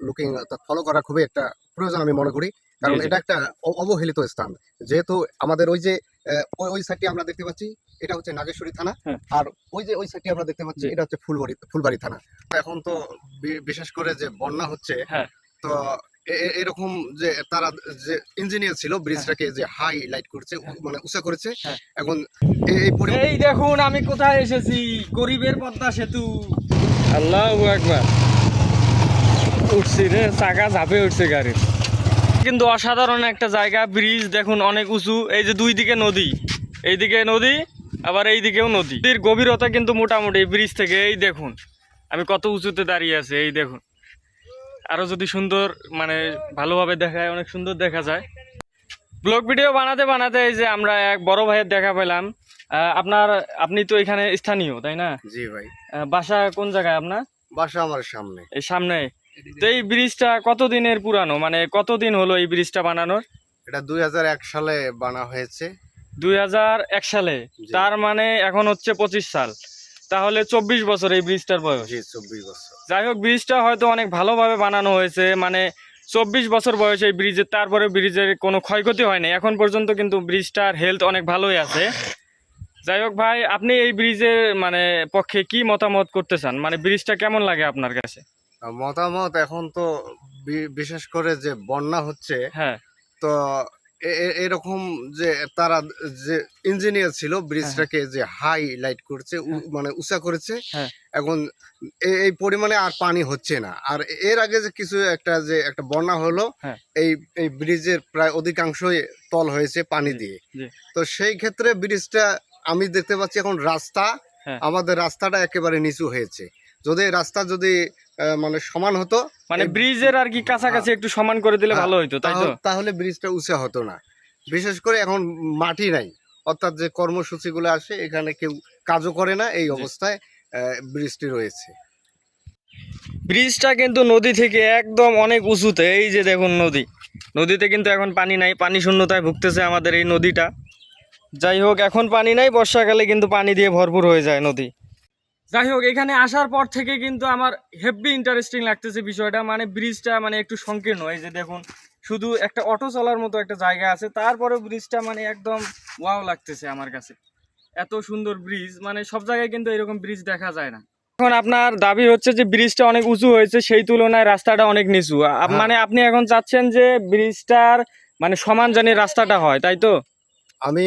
Looking follow করা খুবই একটা প্রয়োজন আমি মনে করি। কারণ। এটা একটা অবহেলিত স্থান। যেহেতু আমাদের ওই যে ওই সাইডটি আমরা দেখতে পাচ্ছি এটা হচ্ছে নাগেশ্বরী থানা। হ্যাঁ। আর ওই যে ওই সাইডটি আমরা দেখতে পাচ্ছি এটা হচ্ছে ফুলবাড়ি ফুলবাড়ি থানা। এখন তো বিশেষ করে যে বন্যা হচ্ছে হ্যাঁ। তো এরকম যে তারা যে ইঞ্জিনিয়ার ছিল ব্রিজটাকে যে হাই লাইট করছে মানে উঁচা করেছে হ্যাঁ। এখন এই পরি- এই দেখুন আমি কোথায় এসেছি? গরিবের পদ্মা সেতু। আল্লাহ একবার উঠছি রে চাকা ঝাঁপে উঠছে গাড়ির। কিন্তু অসাধারণ একটা জায়গা ব্রিজ দেখুন অনেক উঁচু এই যে দুই দিকে নদী। এইদিকে নদী আবার এই দিকেও নদী। নদীর গভীরতা কিন্তু মোটামুটি ব্রিজ থেকে এই দেখুন। আমি কত উঁচুতে দাঁড়িয়ে আছি এই দেখুন। আরও যদি সুন্দর মানে ভালোভাবে দেখায় অনেক সুন্দর দেখা যায়। ব্লগ ভিডিও বানাতে বানাতে এই যে আমরা এক বড় ভাইয়ের দেখা পেলাম। আপনার আপনি তো এখানে স্থানীয় তাই না? জি ভাই। বাসা কোন জায়গায় আপনার? বাসা আমার সামনে। এই সামনে। তো এই ব্রিজটা কতদিনের পুরানো? মানে কতদিন হলো এই ব্রিজটা বানানোর? এটা দুই সালে বানা হয়েছে। দুই হাজার এক সালে? তার মানে এখন হচ্ছে পঁচিশ সাল। তাহলে চব্বিশ বছর এই ব্রিজটার বয়স। চব্বিশ বছর। যাই হোক ব্রিজটা হয়তো অনেক ভালোভাবে বানানো হয়েছে। মানে চব্বিশ বছর বয়সে এই ব্রিজের তারপরে ব্রিজের কোনো ক্ষয়ক্ষতি হয়নি। এখন পর্যন্ত কিন্তু ব্রিজটার হেলথ অনেক ভালোই আছে। যাই হোক ভাই আপনি এই ব্রিজের মানে পক্ষে কি মতামত করতে চান? মানে ব্রিজটা কেমন লাগে আপনার কাছে? মতামত এখন তো বিশেষ করে যে বন্যা হচ্ছে হ্যাঁ। তো এরকম যে তারা যে ইঞ্জিনিয়ার ছিল ব্রিজটাকে যে হাই লাইট করছে মানে উঁচা করেছে হ্যাঁ। এখন এই পরিমাণে আর পানি হচ্ছে না। আর এর আগে যে কিছু একটা যে একটা বন্যা হলো হ্যাঁ। এই এই ব্রিজের প্রায় অধিকাংশই তল হয়েছে পানি দিয়ে। তো সেই ক্ষেত্রে ব্রিজটা আমি দেখতে পাচ্ছি এখন রাস্তা হ্যাঁ। আমাদের রাস্তাটা একেবারে নিচু হয়েছে। যদি রাস্তা যদি মানে সমান হতো। মানে ব্রিজের আর কি কাছাকাছি একটু সমান করে দিলে ভালো হইতো তাই তো? তাহলে- ব্রিজটা উঁচা হতো না। বিশেষ করে এখন মাটি নাই। অর্থাৎ যে কর্মসূচিগুলো আসে এখানে কেউ কাজও করে না এই অবস্থায় ব্রিজটি রয়েছে। ব্রিজটা কিন্তু নদী থেকে একদম অনেক উঁচুতে এই যে দেখুন নদী। নদীতে কিন্তু এখন পানি নাই পানি শূন্যতায় ভুগতেছে আমাদের এই নদীটা। যাই হোক এখন পানি নাই বর্ষাকালে কিন্তু পানি দিয়ে ভরপুর হয়ে যায় নদী। যাই হোক এখানে আসার পর থেকে কিন্তু আমার হেভি ইন্টারেস্টিং লাগতেছে বিষয়টা। মানে ব্রিজটা মানে একটু সংকীর্ণ। এই যে দেখুন শুধু একটা অটো চলার মতো একটা জায়গা আছে। তারপরে ব্রিজটা মানে একদম ওয়াও লাগতেছে আমার কাছে। এত সুন্দর ব্রিজ মানে সব জায়গায় কিন্তু এরকম ব্রিজ দেখা যায় না। এখন আপনার দাবি হচ্ছে যে ব্রিজটা অনেক উঁচু হয়েছে সেই তুলনায় রাস্তাটা অনেক নিচু। হ্যাঁ। মানে আপনি এখন চাচ্ছেন যে ব্রিজটার মানে সমান জানি রাস্তাটা হয় তাই তো? আমি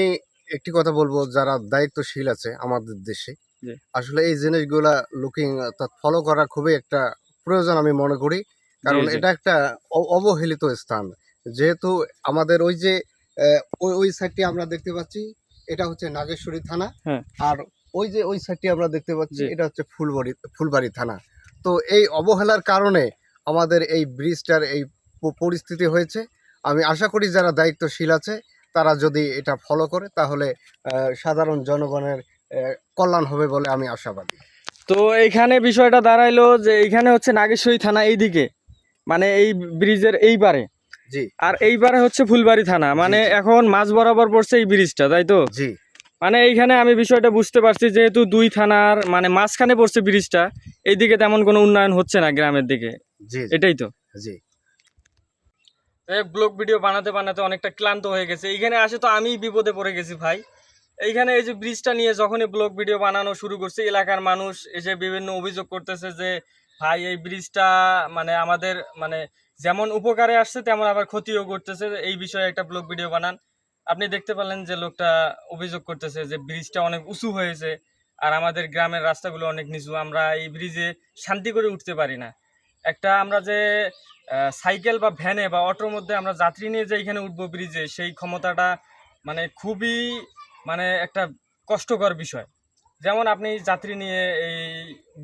একটি কথা বলব যারা দায়িত্বশীল আছে আমাদের দেশে। আসলে এই জিনিসগুলা লুকিং অর্থাৎ ফলো করা খুবই একটা প্রয়োজন আমি মনে করি। কারণ। এটা একটা অবহেলিত স্থান। যেহেতু আমাদের ওই যে ওই সাইডটি আমরা দেখতে পাচ্ছি এটা হচ্ছে নাগেশ্বরী থানা। হ্যাঁ। আর ওই যে ওই সাইডটি আমরা দেখতে পাচ্ছি এটা হচ্ছে ফুলবাড়ি ফুলবাড়ি থানা। তো এই অবহেলার কারণে আমাদের এই ব্রিজটার এই পরিস্থিতি হয়েছে। আমি আশা করি যারা দায়িত্বশীল আছে তারা যদি এটা ফলো করে তাহলে আহ, সাধারণ জনগণের কল্যাণ হবে বলে আমি আশাবাদী। তো এইখানে বিষয়টা দাঁড়াইলো যে এইখানে হচ্ছে নাগেশ্বরী থানা এইদিকে মানে এই ব্রিজের এই পারে। জি। আর এই পারে হচ্ছে ফুলবাড়ি থানা মানে এখন মাঝ বরাবর পড়ছে এই ব্রিজটা তাই তো? জি। মানে এইখানে আমি বিষয়টা বুঝতে পারছি যেহেতু দুই থানার মানে মাঝখানে পড়ছে ব্রিজটা এইদিকে তেমন কোনো উন্নয়ন হচ্ছে না গ্রামের দিকে। জি এটাই তো। জি। ব্লগ ভিডিও বানাতে বানাতে অনেকটা ক্লান্ত হয়ে গেছে। এইখানে আসে তো আমি বিপদে পড়ে গেছি ভাই। এইখানে এই যে ব্রিজটা নিয়ে যখনই ব্লগ ভিডিও বানানো শুরু করছে, এলাকার মানুষ এসে বিভিন্ন অভিযোগ করতেছে যে, ভাই, এই ব্রিজটা মানে আমাদের মানে যেমন উপকারে আসছে, তেমন আবার ক্ষতিও করতেছে। এই বিষয়ে একটা ব্লগ ভিডিও বানান। আপনি দেখতে পেলেন যে লোকটা অভিযোগ করতেছে যে ব্রিজটা অনেক উঁচু হয়েছে আর আমাদের গ্রামের রাস্তাগুলো অনেক নিচু। আমরা এই ব্রিজে শান্তি করে উঠতে পারি না। একটা আমরা যে সাইকেল বা ভ্যানে বা অটোর মধ্যে আমরা যাত্রী নিয়ে যে এখানে উঠবো ব্রিজে সেই ক্ষমতাটা মানে খুবই মানে একটা কষ্টকর বিষয়। যেমন আপনি যাত্রী নিয়ে এই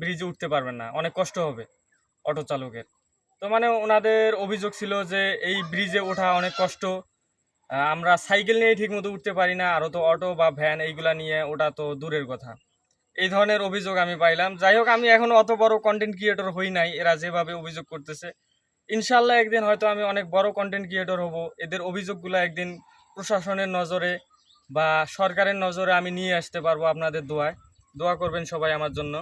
ব্রিজে উঠতে পারবেন না, অনেক কষ্ট হবে অটো চালকের। তো মানে ওনাদের অভিযোগ ছিল যে এই ব্রিজে ওঠা অনেক কষ্ট আমরা সাইকেল নিয়ে ঠিক মতো উঠতে পারি না আরও তো অটো বা ভ্যান এইগুলা নিয়ে ওটা তো দূরের কথা। এই ধরনের অভিযোগ আমি পাইলাম। যাই হোক, আমি এখনও অত বড় কন্টেন্ট ক্রিয়েটর হই নাই, এরা যেভাবে অভিযোগ করতেছে। ইনশাল্লাহ একদিন হয়তো আমি অনেক বড় কন্টেন্ট ক্রিয়েটর হব। এদের অভিযোগগুলো একদিন প্রশাসনের নজরে বা সরকারের নজরে আমি নিয়ে আসতে পারব আপনাদের দোয়ায়। দোয়া করবেন সবাই আমার জন্য।